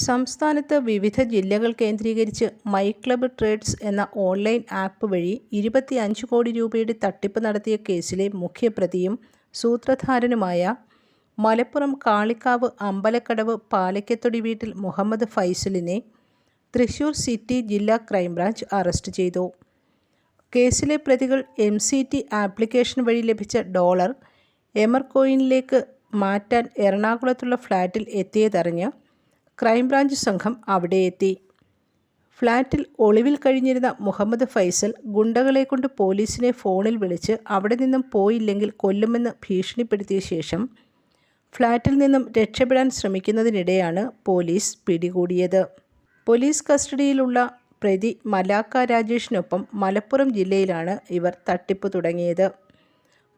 സംസ്ഥാനത്ത് വിവിധ ജില്ലകൾ കേന്ദ്രീകരിച്ച് മൈ ക്ലബ് ട്രേഡ്സ് എന്ന ഓൺലൈൻ ആപ്പ് വഴി ഇരുപത്തിയഞ്ച് കോടി രൂപയുടെ തട്ടിപ്പ് നടത്തിയ കേസിലെ മുഖ്യപ്രതിയും സൂത്രധാരനുമായ മലപ്പുറം കാളിക്കാവ് അമ്പലക്കടവ് പാലക്കത്തൊടി വീട്ടിൽ മുഹമ്മദ് ഫൈസലിനെ തൃശൂർ സിറ്റി ജില്ലാ ക്രൈംബ്രാഞ്ച് അറസ്റ്റ് ചെയ്തു. കേസിലെ പ്രതികൾ എം സി ടി ആപ്ലിക്കേഷൻ വഴി ലഭിച്ച ഡോളർ എമർകോയിനിലേക്ക് മാറ്റാൻ എറണാകുളത്തുള്ള ഫ്ലാറ്റിൽ എത്തിയതറിഞ്ഞ് ക്രൈംബ്രാഞ്ച് സംഘം അവിടെയെത്തി ഫ്ലാറ്റിൽ ഒളിവിൽ കഴിഞ്ഞിരുന്ന മുഹമ്മദ് ഫൈസൽ ഗുണ്ടകളെ കൊണ്ട് പോലീസിനെ ഫോണിൽ വിളിച്ച് അവിടെ നിന്നും പോയില്ലെങ്കിൽ കൊല്ലുമെന്ന് ഭീഷണിപ്പെടുത്തിയ ശേഷം ഫ്ളാറ്റിൽ നിന്നും രക്ഷപ്പെടാൻ ശ്രമിക്കുന്നതിനിടെയാണ് പോലീസ് പിടികൂടിയത്. പോലീസ് കസ്റ്റഡിയിലുള്ള പ്രതി മലാക്ക രാജേഷിനൊപ്പം മലപ്പുറം ജില്ലയിലാണ് ഇവർ തട്ടിപ്പ് തുടങ്ങിയത്.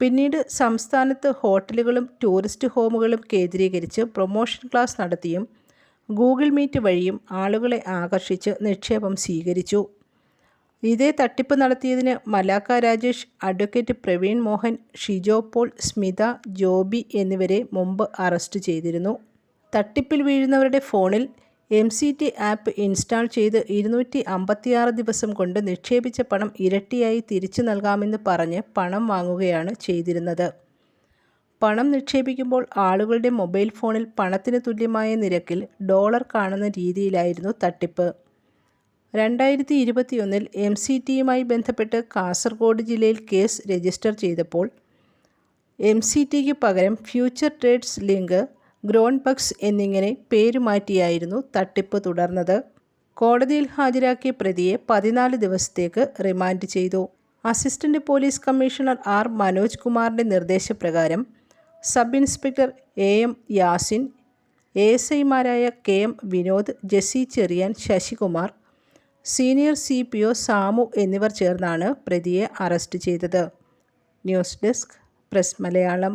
പിന്നീട് സംസ്ഥാനത്ത് ഹോട്ടലുകളും ടൂറിസ്റ്റ് ഹോമുകളും കേന്ദ്രീകരിച്ച് പ്രൊമോഷൻ ക്ലാസ് നടത്തിയും ഗൂഗിൾ മീറ്റ് വഴിയും ആളുകളെ ആകർഷിച്ച് നിക്ഷേപം സ്വീകരിച്ചു. ഇതേ തട്ടിപ്പ് നടത്തിയതിന് മലാക്ക രാജേഷ് അഡ്വക്കേറ്റ് പ്രവീൺ മോഹൻ ഷിജോ പോൾ സ്മിത ജോബി എന്നിവരെ മുമ്പ് അറസ്റ്റ് ചെയ്തിരുന്നു. തട്ടിപ്പിൽ വീഴുന്നവരുടെ ഫോണിൽ M C T app install ചെയ്ത് ഇരുന്നൂറ്റി അമ്പത്തിയാറ് ദിവസം കൊണ്ട് നിക്ഷേപിച്ച പണം ഇരട്ടിയായി തിരിച്ചു നൽകാമെന്ന് പറഞ്ഞ് പണം വാങ്ങുകയാണ് ചെയ്തിരുന്നത്. പണം നിക്ഷേപിക്കുമ്പോൾ ആളുകളുടെ മൊബൈൽ ഫോണിൽ പണത്തിന് തുല്യമായ നിരക്കിൽ ഡോളർ കാണുന്ന രീതിയിലായിരുന്നു തട്ടിപ്പ്. രണ്ടായിരത്തി ഇരുപത്തിയൊന്നിൽ എം സി ടിയുമായി ബന്ധപ്പെട്ട് കാസർഗോഡ് ജില്ലയിൽ കേസ് രജിസ്റ്റർ ചെയ്തപ്പോൾ എം സി ടിക്ക് പകരം ഫ്യൂച്ചർ ട്രേഡ്സ് ലിങ്ക് ഗ്രോൺബക്സ് എന്നിങ്ങനെ പേരുമാറ്റിയായിരുന്നു തട്ടിപ്പ് തുടർന്നത്. കോടതിയിൽ ഹാജരാക്കിയ പ്രതിയെ പതിനാല് ദിവസത്തേക്ക് റിമാൻഡ് ചെയ്തു. Assistant police commissioner R Manoj കുമാറിന്റെ നിർദ്ദേശപ്രകാരം sub inspector A M Yasin A S ഐമാരായ K M Vinod Jessy Cheriyan Sasikumar senior C P O Samu എന്നിവർ ചേർന്നാണ് പ്രതിയെ അറസ്റ്റ് ചെയ്തത്. News desk press Malayalam.